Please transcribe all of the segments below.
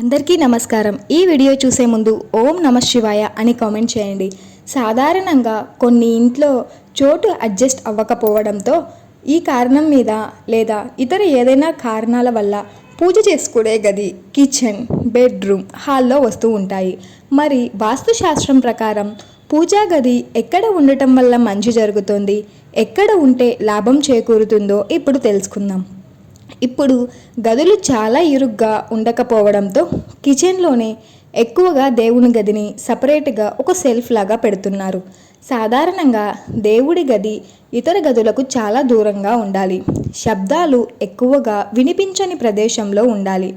అందరికీ నమస్కారం. ఈ వీడియో చూసే ముందు ఓం నమ శివాయ అని కామెంట్ చేయండి. సాధారణంగా కొన్ని ఇంట్లో చోటు అడ్జస్ట్ అవ్వకపోవడంతో ఈ కారణం మీద లేదా ఇతర ఏదైనా కారణాల వల్ల పూజ చేసుకునే గది కిచెన్ బెడ్రూమ్ హాల్లో వస్తూ ఉంటాయి. మరి వాస్తుశాస్త్రం ప్రకారం పూజా గది ఎక్కడ ఉండటం వల్ల మంచి జరుగుతుంది? ఎక్కడ ఉంటే లాభం చేకూరుతుందో ఇప్పుడు తెలుసుకుందాం. ఇప్పుడు గదులు చాలా ఇరుగ్గా ఉండకపోవడంతో కిచెన్లోనే ఎక్కువగా దేవుని గదిని సపరేట్గా ఒక సెల్ఫ్ లాగా పెడుతున్నారు. సాధారణంగా దేవుడి గది ఇతర గదులకు చాలా దూరంగా ఉండాలి. శబ్దాలు ఎక్కువగా వినిపించని ప్రదేశంలో ఉండాలి.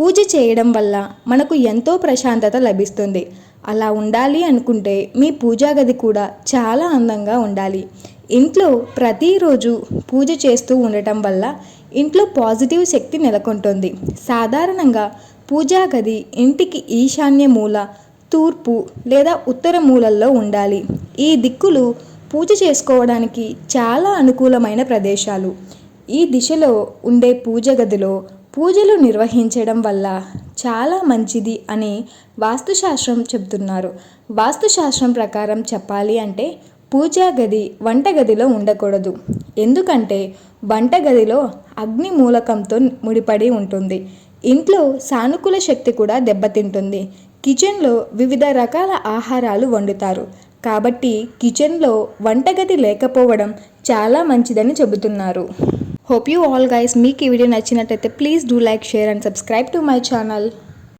పూజ చేయడం వల్ల మనకు ఎంతో ప్రశాంతత లభిస్తుంది. అలా ఉండాలి అనుకుంటే మీ పూజా గది కూడా చాలా అందంగా ఉండాలి. ఇంట్లో ప్రతిరోజు పూజ చేస్తూ ఉండటం వల్ల ఇంట్లో పాజిటివ్ శక్తి నెలకొంటుంది. సాధారణంగా పూజా గది ఇంటికి ఈశాన్య మూల తూర్పు లేదా ఉత్తర మూలల్లో ఉండాలి. ఈ దిక్కులు పూజ చేసుకోవడానికి చాలా అనుకూలమైన ప్రదేశాలు. ఈ దిశలో ఉండే పూజ గదిలో పూజలు నిర్వహించడం వల్ల చాలా మంచిది అని వాస్తుశాస్త్రం చెబుతున్నారు. వాస్తుశాస్త్రం ప్రకారం చెప్పాలి అంటే పూజా గది వంటగదిలో ఉండకూడదు. ఎందుకంటే వంటగదిలో అగ్ని మూలకంతో ముడిపడి ఉంటుంది. ఇంట్లో సానుకూల శక్తి కూడా దెబ్బతింటుంది. కిచెన్లో వివిధ రకాల ఆహారాలు వండుతారు. కాబట్టి కిచెన్లో వంటగది లేకపోవడం చాలా మంచిదని చెబుతున్నారు. హోప్ యూ ఆల్ గైస్ మీకు ఈ వీడియో నచ్చినట్టయితే please do like share and subscribe to my channel